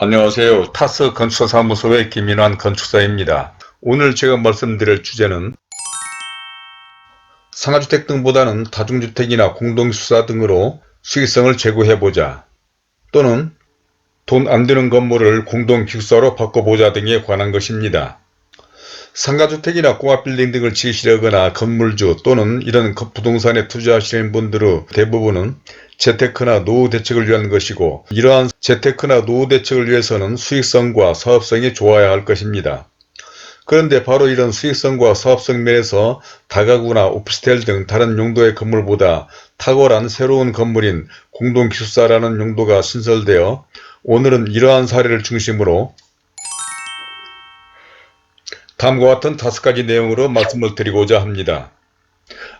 안녕하세요. 타스 건축사무소의 김인환 건축사입니다. 오늘 제가 말씀드릴 주제는 상가주택 등보다는 다중주택이나 공동수사 등으로 수익성을 제고해보자 또는 돈 안 드는 건물을 공동기숙사로 바꿔보자 등에 관한 것입니다. 상가주택이나 꼬마빌딩 등을 지으시려거나 건물주 또는 이런 거- 부동산에 투자하시는 분들의 대부분은 재테크나 노후 대책을 위한 것이고 이러한 재테크나 노후 대책을 위해서는 수익성과 사업성이 좋아야 할 것입니다. 그런데 바로 이런 수익성과 사업성 면에서 다가구나 오피스텔 등 다른 용도의 건물보다 탁월한 새로운 건물인 공동기숙사라는 용도가 신설되어 오늘은 이러한 사례를 중심으로 다음과 같은 다섯 가지 내용으로 말씀을 드리고자 합니다.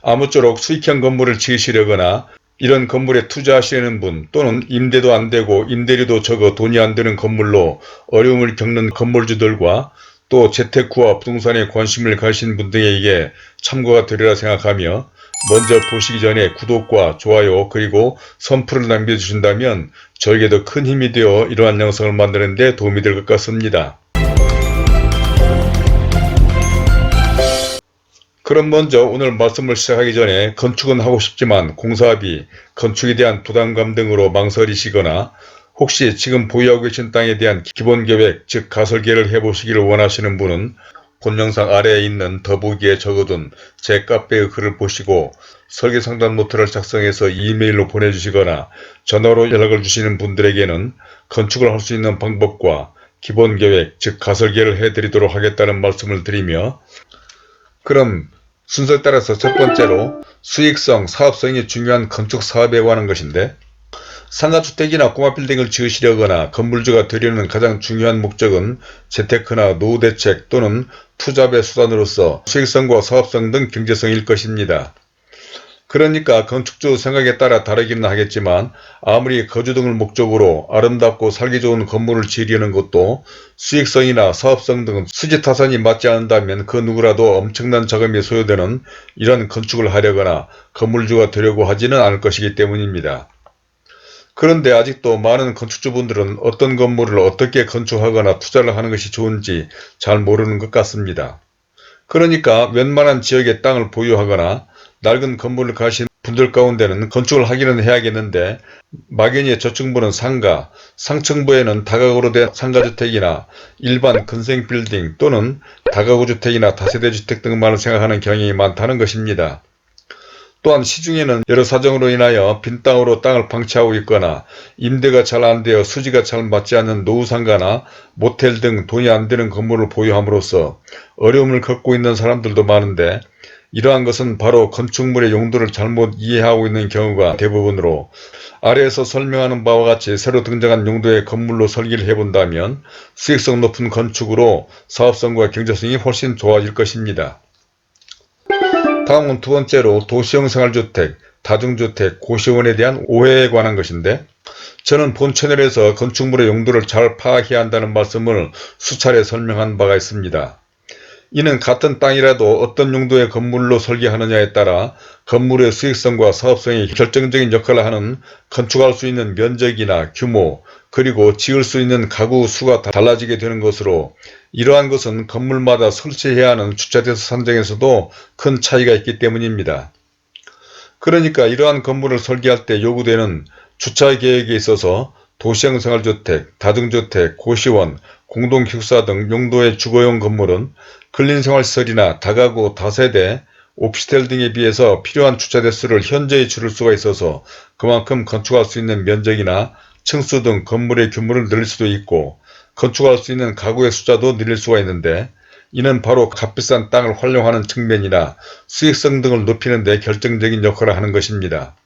아무쪼록 수익형 건물을 지으시려거나 이런 건물에 투자하시는 분 또는 임대도 안 되고 임대료도 적어 돈이 안 드는 건물로 어려움을 겪는 건물주들과 또 재테크와 부동산에 관심을 가신 분 등에게 참고가 되리라 생각하며 먼저 보시기 전에 구독과 좋아요 그리고 선풀을 남겨주신다면 저에게도 큰 힘이 되어 이러한 영상을 만드는 데 도움이 될 것 같습니다. 그럼 먼저 오늘 말씀을 시작하기 전에 건축은 하고 싶지만 공사비, 건축에 대한 부담감 등으로 망설이시거나 혹시 지금 보유하고 계신 땅에 대한 기본 계획, 즉 가설계를 해보시기를 원하시는 분은 본 영상 아래에 있는 더보기에 적어둔 제 카페의 글을 보시고 설계 상담 노트를 작성해서 이메일로 보내주시거나 전화로 연락을 주시는 분들에게는 건축을 할 수 있는 방법과 기본 계획, 즉 가설계를 해드리도록 하겠다는 말씀을 드리며 그럼 순서에 따라서 첫 번째로 수익성, 사업성이 중요한 건축 사업에 관한 것인데 상가주택이나 꼬마빌딩을 지으시려거나 건물주가 되려는 가장 중요한 목적은 재테크나 노후 대책 또는 투잡의 수단으로서 수익성과 사업성 등 경제성일 것입니다. 그러니까 건축주 생각에 따라 다르기는 하겠지만 아무리 거주 등을 목적으로 아름답고 살기 좋은 건물을 지으려는 것도 수익성이나 사업성 등 수지 타산이 맞지 않는다면 그 누구라도 엄청난 자금이 소요되는 이런 건축을 하려거나 건물주가 되려고 하지는 않을 것이기 때문입니다. 그런데 아직도 많은 건축주분들은 어떤 건물을 어떻게 건축하거나 투자를 하는 것이 좋은지 잘 모르는 것 같습니다. 그러니까 웬만한 지역의 땅을 보유하거나 낡은 건물을 가신 분들 가운데는 건축을 하기는 해야겠는데 막연히 저층부는 상가, 상층부에는 다가구로 된 상가주택이나 일반 근생 빌딩 또는 다가구 주택이나 다세대 주택 등만을 생각하는 경향이 많다는 것입니다. 또한 시중에는 여러 사정으로 인하여 빈 땅으로 땅을 방치하고 있거나 임대가 잘 안되어 수지가 잘 맞지 않는 노후상가나 모텔 등 돈이 안 되는 건물을 보유함으로써 어려움을 겪고 있는 사람들도 많은데 이러한 것은 바로 건축물의 용도를 잘못 이해하고 있는 경우가 대부분으로 아래에서 설명하는 바와 같이 새로 등장한 용도의 건물로 설계를 해본다면 수익성 높은 건축으로 사업성과 경제성이 훨씬 좋아질 것입니다. 다음은 두 번째로 도시형 생활주택, 다중주택, 고시원에 대한 오해에 관한 것인데 저는 본 채널에서 건축물의 용도를 잘 파악해야 한다는 말씀을 수차례 설명한 바가 있습니다. 이는 같은 땅이라도 어떤 용도의 건물로 설계하느냐에 따라 건물의 수익성과 사업성이 결정적인 역할을 하는 건축할 수 있는 면적이나 규모 그리고 지을 수 있는 가구 수가 다 달라지게 되는 것으로 이러한 것은 건물마다 설치해야 하는 주차대수 산정에서도 큰 차이가 있기 때문입니다. 그러니까 이러한 건물을 설계할 때 요구되는 주차 계획에 있어서 도시형 생활주택, 다중주택, 고시원, 공동기숙사 등 용도의 주거용 건물은 근린생활시설이나 다가구, 다세대, 오피스텔 등에 비해서 필요한 주차 대수를 현저히 줄일 수가 있어서 그만큼 건축할 수 있는 면적이나 층수 등 건물의 규모를 늘릴 수도 있고 건축할 수 있는 가구의 숫자도 늘릴 수가 있는데 이는 바로 값비싼 땅을 활용하는 측면이나 수익성 등을 높이는 데 결정적인 역할을 하는 것입니다.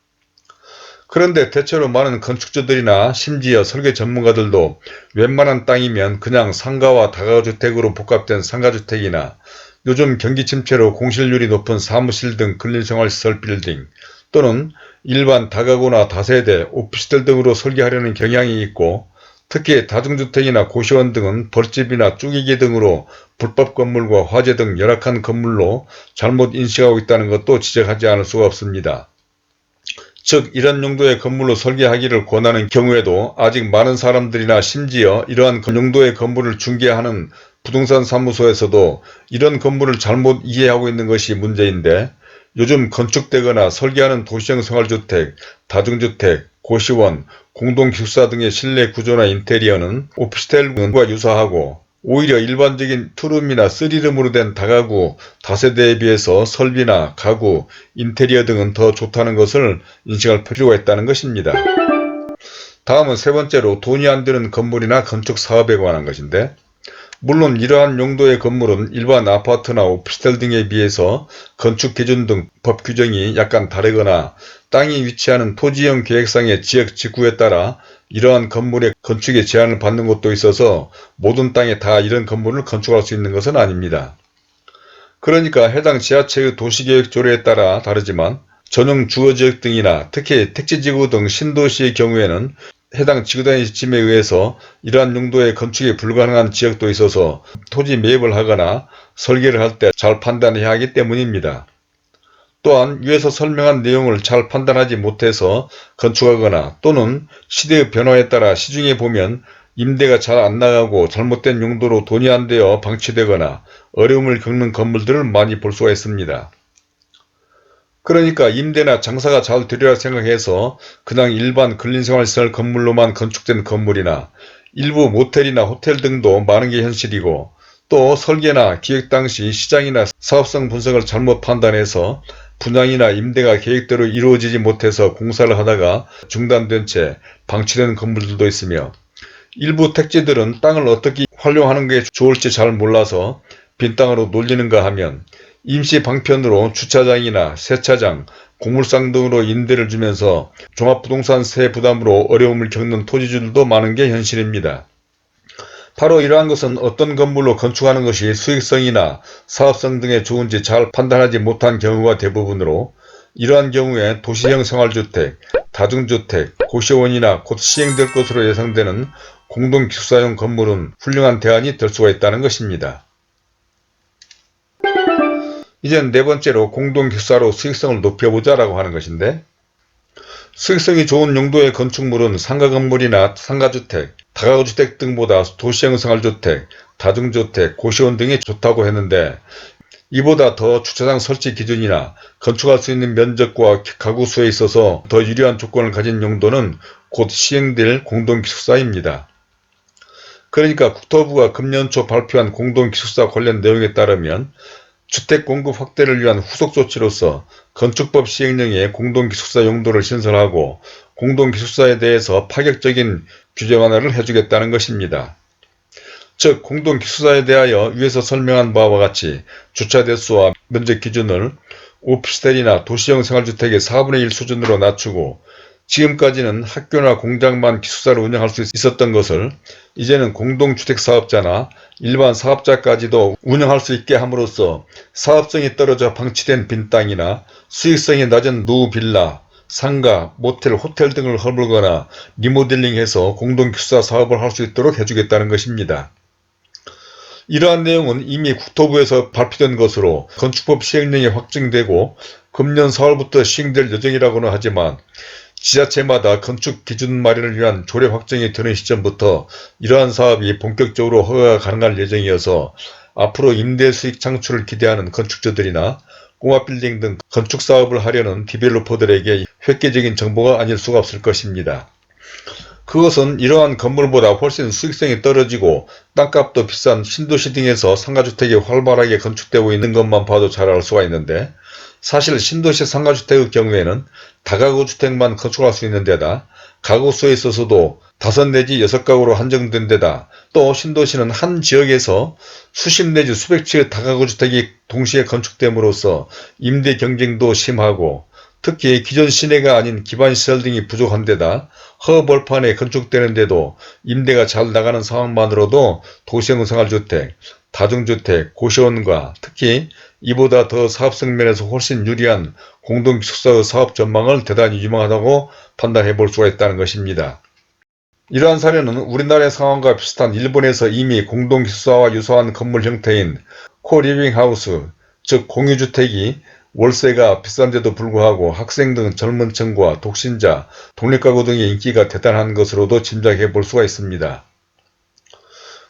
그런데 대체로 많은 건축주들이나 심지어 설계 전문가들도 웬만한 땅이면 그냥 상가와 다가구주택으로 복합된 상가주택이나 요즘 경기 침체로 공실률이 높은 사무실 등 근린생활시설 빌딩 또는 일반 다가구나 다세대, 오피스텔 등으로 설계하려는 경향이 있고 특히 다중주택이나 고시원 등은 벌집이나 쭈기기 등으로 불법 건물과 화재 등 열악한 건물로 잘못 인식하고 있다는 것도 지적하지 않을 수가 없습니다. 즉 이런 용도의 건물로 설계하기를 권하는 경우에도 아직 많은 사람들이나 심지어 이러한 용도의 건물을 중개하는 부동산 사무소에서도 이런 건물을 잘못 이해하고 있는 것이 문제인데 요즘 건축되거나 설계하는 도시형 생활주택, 다중주택, 고시원, 공동기숙사 등의 실내 구조나 인테리어는 오피스텔과 유사하고 오히려 일반적인 투룸이나 쓰리룸으로 된 다가구, 다세대에 비해서 설비나 가구, 인테리어 등은 더 좋다는 것을 인식할 필요가 있다는 것입니다. 다음은 세 번째로 돈이 안 드는 건물이나 건축 사업에 관한 것인데 물론 이러한 용도의 건물은 일반 아파트나 오피스텔 등에 비해서 건축 기준 등 법 규정이 약간 다르거나 땅이 위치하는 토지형 계획상의 지역 지구에 따라 이러한 건물의 건축에 제한을 받는 곳도 있어서 모든 땅에 다 이런 건물을 건축할 수 있는 것은 아닙니다. 그러니까 해당 지자체의 도시계획 조례에 따라 다르지만 전용 주거지역 등이나 특히 택지지구 등 신도시의 경우에는 해당 지구단위 지침에 의해서 이러한 용도의 건축이 불가능한 지역도 있어서 토지 매입을 하거나 설계를 할 때 잘 판단해야 하기 때문입니다. 또한 위에서 설명한 내용을 잘 판단하지 못해서 건축하거나 또는 시대의 변화에 따라 시중에 보면 임대가 잘 안 나가고 잘못된 용도로 돈이 안 되어 방치되거나 어려움을 겪는 건물들을 많이 볼 수가 있습니다. 그러니까 임대나 장사가 잘 되리라 생각해서 그냥 일반 근린생활시설 건물로만 건축된 건물이나 일부 모텔이나 호텔 등도 많은 게 현실이고 또 설계나 기획 당시 시장이나 사업성 분석을 잘못 판단해서 분양이나 임대가 계획대로 이루어지지 못해서 공사를 하다가 중단된 채 방치된 건물들도 있으며 일부 택지들은 땅을 어떻게 활용하는 게 좋을지 잘 몰라서 빈 땅으로 놀리는가 하면 임시 방편으로 주차장이나 세차장, 고물상 등으로 임대를 주면서 종합부동산 세 부담으로 어려움을 겪는 토지주들도 많은 게 현실입니다. 바로 이러한 것은 어떤 건물로 건축하는 것이 수익성이나 사업성 등에 좋은지 잘 판단하지 못한 경우가 대부분으로 이러한 경우에 도시형 생활주택, 다중주택, 고시원이나 곧 시행될 것으로 예상되는 공동기숙사용 건물은 훌륭한 대안이 될 수가 있다는 것입니다. 이젠 네 번째로 공동기숙사로 수익성을 높여보자 라고 하는 것인데 수익성이 좋은 용도의 건축물은 상가 건물이나 상가주택, 다가구주택 등보다 도시형 생활주택, 다중주택, 고시원 등이 좋다고 했는데 이보다 더 주차장 설치 기준이나 건축할 수 있는 면적과 가구 수에 있어서 더 유리한 조건을 가진 용도는 곧 시행될 공동기숙사입니다. 그러니까 국토부가 금년 초 발표한 공동기숙사 관련 내용에 따르면 주택 공급 확대를 위한 후속 조치로서 건축법 시행령에 공동기숙사 용도를 신설하고 공동기숙사에 대해서 파격적인 규제 완화를 해주겠다는 것입니다. 즉 공동기숙사에 대하여 위에서 설명한 바와 같이 주차 대수와 면적 기준을 오피스텔이나 도시형 생활주택의 4분의 1 수준으로 낮추고 지금까지는 학교나 공장만 기숙사를 운영할 수 있었던 것을 이제는 공동주택사업자나 일반 사업자까지도 운영할 수 있게 함으로써 사업성이 떨어져 방치된 빈 땅이나 수익성이 낮은 노빌라, 상가, 모텔, 호텔 등을 허물거나 리모델링해서 공동기숙사 사업을 할 수 있도록 해주겠다는 것입니다. 이러한 내용은 이미 국토부에서 발표된 것으로 건축법 시행령이 확정되고 금년 4월부터 시행될 예정이라고는 하지만 지자체마다 건축 기준 마련을 위한 조례 확정이 되는 시점부터 이러한 사업이 본격적으로 허가가 가능할 예정이어서 앞으로 임대 수익 창출을 기대하는 건축주들이나 공업빌딩 등 건축 사업을 하려는 디벨로퍼들에게 획기적인 정보가 아닐 수가 없을 것입니다. 그것은 이러한 건물보다 훨씬 수익성이 떨어지고 땅값도 비싼 신도시 등에서 상가주택이 활발하게 건축되고 있는 것만 봐도 잘 알 수가 있는데 사실 신도시 상가주택의 경우에는 다가구 주택만 건축할 수 있는 데다 가구 수에 있어서도 다섯 내지 여섯 가구로 한정된 데다 또 신도시는 한 지역에서 수십 내지 수백 채의 다가구 주택이 동시에 건축됨으로써 임대 경쟁도 심하고 특히 기존 시내가 아닌 기반시설 등이 부족한 데다 허벌판에 건축되는데도 임대가 잘 나가는 상황만으로도 도시형 생활주택, 다중주택, 고시원과 특히 이보다 더 사업성 면에서 훨씬 유리한 공동기숙사의 사업 전망을 대단히 유망하다고 판단해 볼 수가 있다는 것입니다. 이러한 사례는 우리나라의 상황과 비슷한 일본에서 이미 공동기숙사와 유사한 건물 형태인 코리빙하우스, 즉 공유주택이 월세가 비싼데도 불구하고 학생 등 젊은 층과 독신자, 독립가구 등의 인기가 대단한 것으로도 짐작해 볼 수가 있습니다.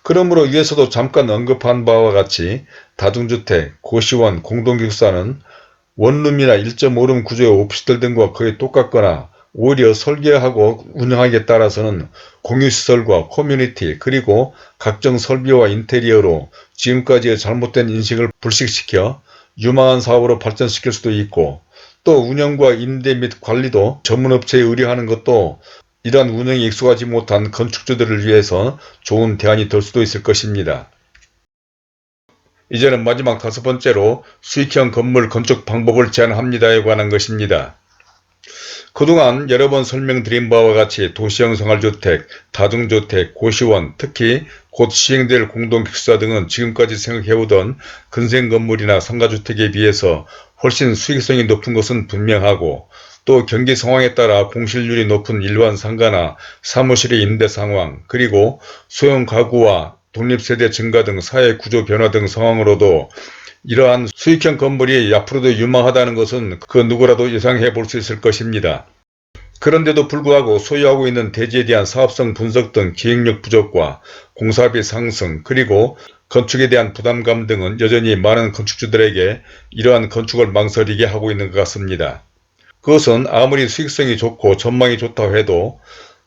그러므로 위에서도 잠깐 언급한 바와 같이 다중주택, 고시원, 공동기숙사는 원룸이나 1.5룸 구조의 오피스텔 등과 거의 똑같거나 오히려 설계하고 운영하기에 따라서는 공유시설과 커뮤니티 그리고 각종 설비와 인테리어로 지금까지의 잘못된 인식을 불식시켜 유망한 사업으로 발전시킬 수도 있고 또 운영과 임대 및 관리도 전문업체에 의뢰하는 것도 이러한 운영에 익숙하지 못한 건축주들을 위해서 좋은 대안이 될 수도 있을 것입니다. 이제는 마지막 다섯 번째로 수익형 건물 건축 방법을 제안합니다에 관한 것입니다. 그동안 여러 번 설명드린 바와 같이 도시형 생활주택, 다중주택, 고시원, 특히 곧 시행될 공동기숙사 등은 지금까지 생각해오던 근생 건물이나 상가주택에 비해서 훨씬 수익성이 높은 것은 분명하고 또 경기 상황에 따라 공실률이 높은 일반 상가나 사무실의 임대 상황 그리고 소형 가구와 독립세대 증가 등 사회 구조 변화 등 상황으로도 이러한 수익형 건물이 앞으로도 유망하다는 것은 그 누구라도 예상해 볼 수 있을 것입니다. 그런데도 불구하고 소유하고 있는 대지에 대한 사업성 분석 등 기획력 부족과 공사비 상승 그리고 건축에 대한 부담감 등은 여전히 많은 건축주들에게 이러한 건축을 망설이게 하고 있는 것 같습니다. 그것은 아무리 수익성이 좋고 전망이 좋다고 해도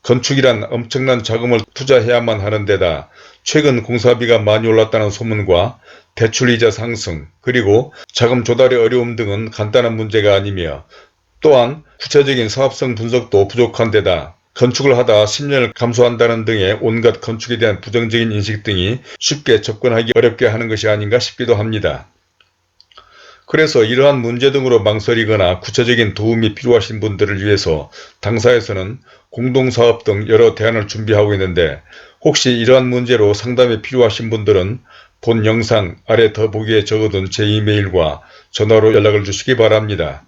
건축이란 엄청난 자금을 투자해야만 하는 데다 최근 공사비가 많이 올랐다는 소문과 대출이자 상승 그리고 자금 조달의 어려움 등은 간단한 문제가 아니며 또한 구체적인 사업성 분석도 부족한 데다 건축을 하다 10년을 감수한다는 등의 온갖 건축에 대한 부정적인 인식 등이 쉽게 접근하기 어렵게 하는 것이 아닌가 싶기도 합니다. 그래서 이러한 문제 등으로 망설이거나 구체적인 도움이 필요하신 분들을 위해서 당사에서는 공동사업 등 여러 대안을 준비하고 있는데 혹시 이러한 문제로 상담이 필요하신 분들은 본 영상 아래 더보기에 적어둔 제 이메일과 전화로 연락을 주시기 바랍니다.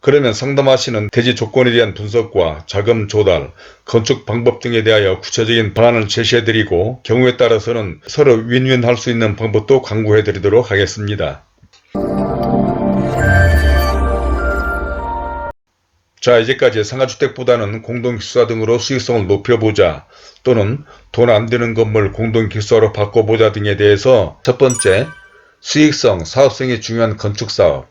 그러면 상담하시는 대지 조건에 대한 분석과 자금 조달, 건축 방법 등에 대하여 구체적인 방안을 제시해드리고 경우에 따라서는 서로 윈윈 할 수 있는 방법도 강구해드리도록 하겠습니다. 자 이제까지 상가주택보다는 공동기숙사 등으로 수익성을 높여보자 또는 돈안 드는 건물 공동기숙사로 바꿔보자 등에 대해서 첫 번째 수익성, 사업성이 중요한 건축사업.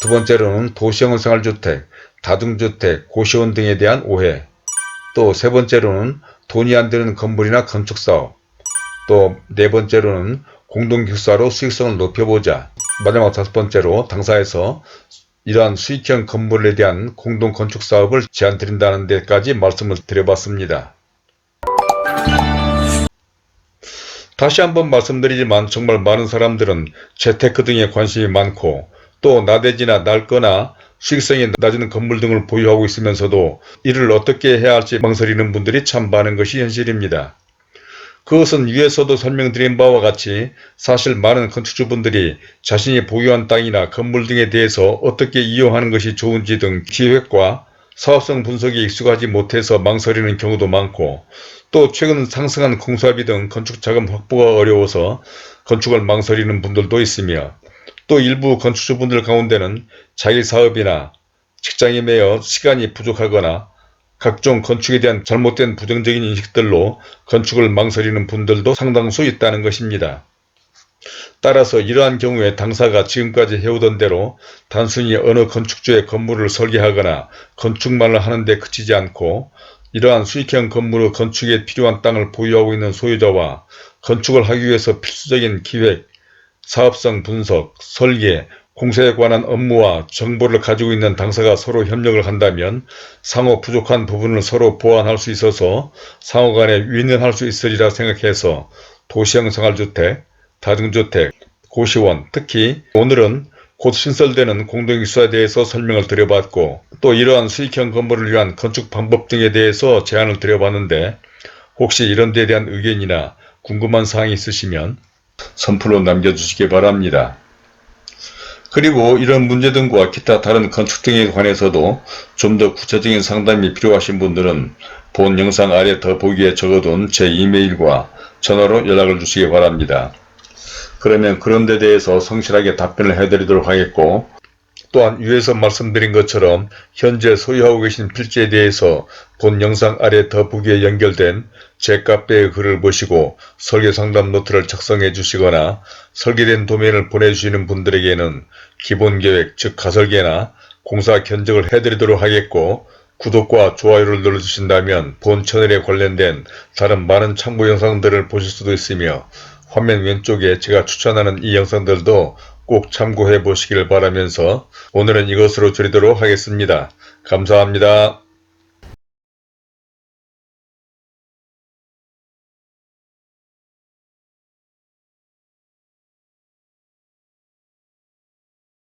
두 번째로는 도시형 생활주택, 다중주택, 고시원 등에 대한 오해. 또 세 번째로는 돈이 안 드는 건물이나 건축사업. 또 네 번째로는 공동기숙사로 수익성을 높여보자. 마지막 다섯 번째로 당사에서 이러한 수익형 건물에 대한 공동 건축 사업을 제안 드린다는 데까지 말씀을 드려봤습니다. 다시 한번 말씀드리지만 정말 많은 사람들은 재테크 등에 관심이 많고 또 나대지나 낡거나 수익성이 낮은 건물 등을 보유하고 있으면서도 이를 어떻게 해야 할지 망설이는 분들이 참 많은 것이 현실입니다. 그것은 위에서도 설명드린 바와 같이 사실 많은 건축주분들이 자신이 보유한 땅이나 건물 등에 대해서 어떻게 이용하는 것이 좋은지 등 기획과 사업성 분석에 익숙하지 못해서 망설이는 경우도 많고 또 최근 상승한 공사비 등 건축 자금 확보가 어려워서 건축을 망설이는 분들도 있으며 또 일부 건축주분들 가운데는 자기 사업이나 직장에 매여 시간이 부족하거나 각종 건축에 대한 잘못된 부정적인 인식들로 건축을 망설이는 분들도 상당수 있다는 것입니다. 따라서 이러한 경우에 당사가 지금까지 해오던 대로 단순히 어느 건축주의 건물을 설계하거나 건축만을 하는데 그치지 않고 이러한 수익형 건물의 건축에 필요한 땅을 보유하고 있는 소유자와 건축을 하기 위해서 필수적인 기획, 사업성 분석, 설계, 공사에 관한 업무와 정보를 가지고 있는 당사가 서로 협력을 한다면 상호 부족한 부분을 서로 보완할 수 있어서 상호 간에 윈윈할 수 있으리라 생각해서 도시형 생활주택, 다중주택, 고시원, 특히 오늘은 곧 신설되는 공동기수에 대해서 설명을 드려봤고 또 이러한 수익형 건물을 위한 건축 방법 등에 대해서 제안을 드려봤는데 혹시 이런 데에 대한 의견이나 궁금한 사항이 있으시면 선플로 남겨주시기 바랍니다. 그리고 이런 문제 등과 기타 다른 건축 등에 관해서도 좀 더 구체적인 상담이 필요하신 분들은 본 영상 아래 더보기에 적어둔 제 이메일과 전화로 연락을 주시기 바랍니다. 그러면 그런 데 대해서 성실하게 답변을 해드리도록 하겠고 또한 위에서 말씀드린 것처럼 현재 소유하고 계신 필지에 대해서 본 영상 아래 더보기에 연결된 제 카페의 글을 보시고 설계 상담 노트를 작성해 주시거나 설계된 도면을 보내주시는 분들에게는 기본 계획 즉 가설계나 공사 견적을 해드리도록 하겠고 구독과 좋아요를 눌러주신다면 본 채널에 관련된 다른 많은 참고 영상들을 보실 수도 있으며 화면 왼쪽에 제가 추천하는 이 영상들도 꼭 참고해 보시길 바라면서 오늘은 이것으로 드리도록 하겠습니다. 감사합니다.